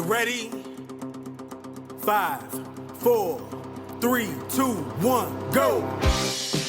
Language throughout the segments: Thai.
Ready? Five, four, three, two, one, go!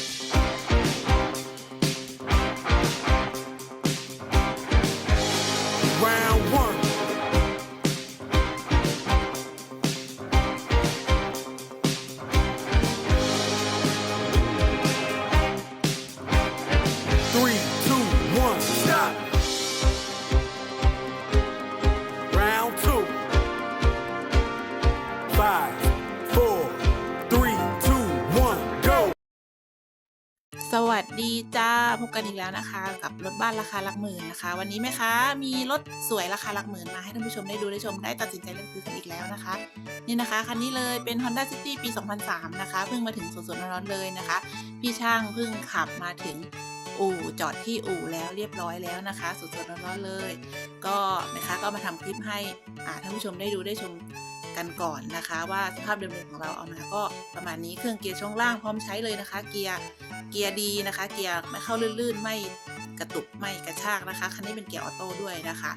สวัสดีจ้าพบกันอีกแล้วนะคะ กับรถบ้านราคาหลักหมื่นนะคะ วันนี้แม่ค้ามีรถสวยราคาหลักหมื่นมาให้ท่านผู้ชมได้ดูได้ชมได้ตัดสินใจเลือกซื้อกันอีกแล้วนะคะ นี่นะคะคันนี้เลยเป็น Honda City ปี 2003 นะคะ เพิ่งมาถึงสดๆร้อนๆเลยนะคะ พี่ช่างเพิ่งขับมาถึงอู่จอดที่อู่แล้วเรียบร้อยแล้วนะคะ สดๆร้อนๆเลย ก็แม่ค้าก็มาทำคลิปให้ท่านผู้ชมได้ดูได้ชมกันก่อนนะคะ ว่าสภาพเดิมๆของเราเอามาก็ ประมาณนี้เครื่องเกียร์ช่วงล่างพร้อมใช้เลยนะคะ เกียร์เกียร์ดีนะคะ เกียร์ไม่เข้าลื่นๆ ไม่กระตุกไม่กระชากนะคะ คันนี้เป็นเกียร์ออโต้ด้วยนะคะ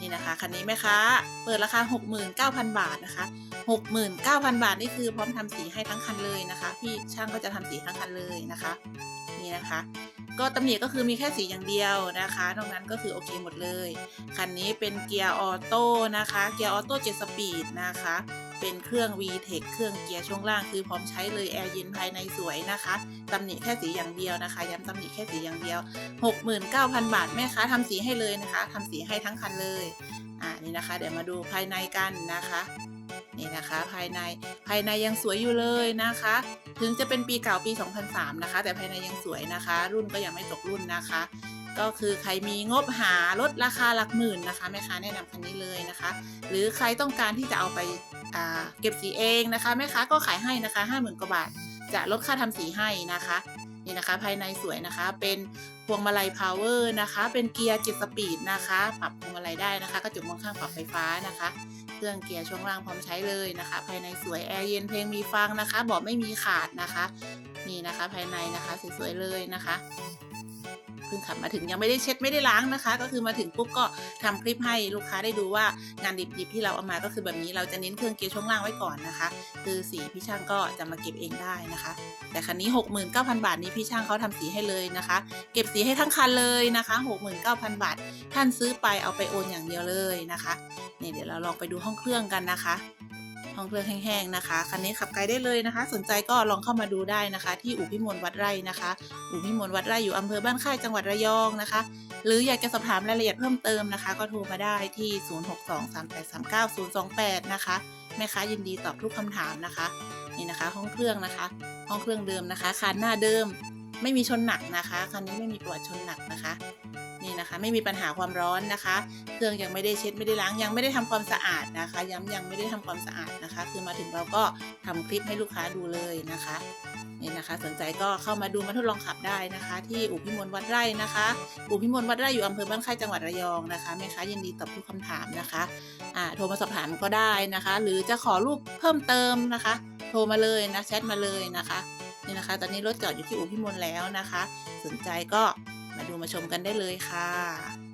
นี่นะคะคันนี้แม่ค้าเปิดราคา 69,000 บาทนะคะ 69,000 บาทนี่คือพร้อมทำสีให้ทั้งคันเลยนะคะ พี่ช่างก็จะทำสีทั้งคันเลยนะคะนี่นะคะ ก็ตำหนิก็คือมีแค่สีอย่างเดียวนะคะนอกนั้นก็คือโอเคหมดเลยคันนี้เป็นเกียร์ออโต้นะคะ เกียร์ออโต้7สปีดนะคะเป็นเครื่อง VTEC เครื่องเกียร์ช่วงล่างคือพร้อมใช้เลยแอร์เย็นภายในสวยนะคะตำหนิแค่สีอย่างเดียวนะคะ ย้ำตำหนิแค่สีอย่างเดียว 69,000 บาทแม่ค้าทำสีให้เลยนะคะทำสีให้ทั้งคันเลยอ่านี่นะคะ เดี๋ยวมาดูภายในกันนะคะนี่นะคะภายในภายในยังสวยอยู่เลยนะคะ ถึงจะเป็นปีเก่าปี 2003 นะคะ แต่ภายในยังสวยนะคะ รุ่นก็ยังไม่ตกรุ่นนะคะ ก็คือใครมีงบหารถราคาหลักหมื่นนะคะแม่ค้าแนะนำคันนี้เลยนะคะ หรือใครต้องการที่จะเอาไปเก็บสีเองนะคะแม่ค้าก็ขายให้นะคะ 50,000กว่าบาท จะลดค่าทำสีให้นะคะนี่นะคะภายในสวยนะคะเป็นพวงมาลัยพาวเวอร์นะคะ เป็นเกียร์7สปีดนะคะ ปรับพวงมาลัยได้นะคะกระจกมองข้างปรับไฟฟ้านะคะ เครื่องเกียร์ช่วงล่างพร้อมใช้เลยนะคะ ภายในสวยแอร์เย็นเพลงมีฟังนะคะเบอกไม่มีขาดนะคะ นี่นะคะภายในนะคะสวยๆเลยนะคะ เพิ่งขับมาถึงยังไม่ได้เช็ดไม่ได้ล้างนะคะ ก็คือมาถึงปุ๊บก็ทำคลิปให้ลูกค้าได้ดูว่างานดิบๆที่เราเอามาก็คือแบบนี้เราจะเน้นเครื่องเกียร์ช่วงล่างไว้ก่อนนะคะ คือสีพี่ช่างก็จะมาเก็บเองได้นะคะ แต่คันนี้ 69,000 บาทนี้พี่ช่างเขาทำสีให้เลยนะคะ เก็บสีให้ทั้งคันเลยนะคะ 69,000 บาท ท่านซื้อไปเอาไปโอนอย่างเดียวเลยนะคะเนี่ยเดี๋ยวเราลองไปดูห้องเครื่องกันนะคะ ห้องเครื่องแห้งๆนะคะคันนี้ขับไกลได้เลยนะคะ สนใจก็ลองเข้ามาดูได้นะคะ ที่อู่พิมลวัดไร่นะคะ อู่พิมลวัดไร่อยู่อำเภอบ้านค่ายจังหวัดระยองนะคะ หรืออยากจะสอบถามรายละเอียดเพิ่มเติมนะคะ ก็โทรมาได้ที่ 0623839028 นะคะแม่ค้ายินดีตอบทุกคำถามนะคะนี่นะคะ ห้องเครื่องนะคะ ห้องเครื่องเดิมนะคะคานหน้าเดิม ไม่มีชนหนักนะคะคันนี้ไม่มีประวัติชนหนักนะคะ นี่นะคะ ไม่มีปัญหาความร้อนนะคะ เครื่องยังไม่ได้เช็ดไม่ได้ล้างยังไม่ได้ทำความสะอาดนะคะ ย้ำยังไม่ได้ทำความสะอาดนะคะ คือมาถึงเราก็ทำคลิปให้ลูกค้าดูเลยนะคะนี่นะคะ สนใจก็เข้ามาดูมาทดลองขับได้นะคะ ที่อู่พิมลวัดไร่นะคะอู่พิมลวัดไร่อยู่อำเภอบ้านค่ายจังหวัดระยองนะคะแม่ค้ายินดีตอบทุกคำถามนะคะอ่าโทรมาสอบถามก็ได้นะคะ หรือจะขอรูปเพิ่มเติมนะคะ โทรมาเลยนะแชทมาเลยนะคะนี่นะคะ ตอนนี้รถจอดอยู่ที่อู่พิมลแล้วนะคะ สนใจก็ มาดูมาชมกันได้เลยค่ะ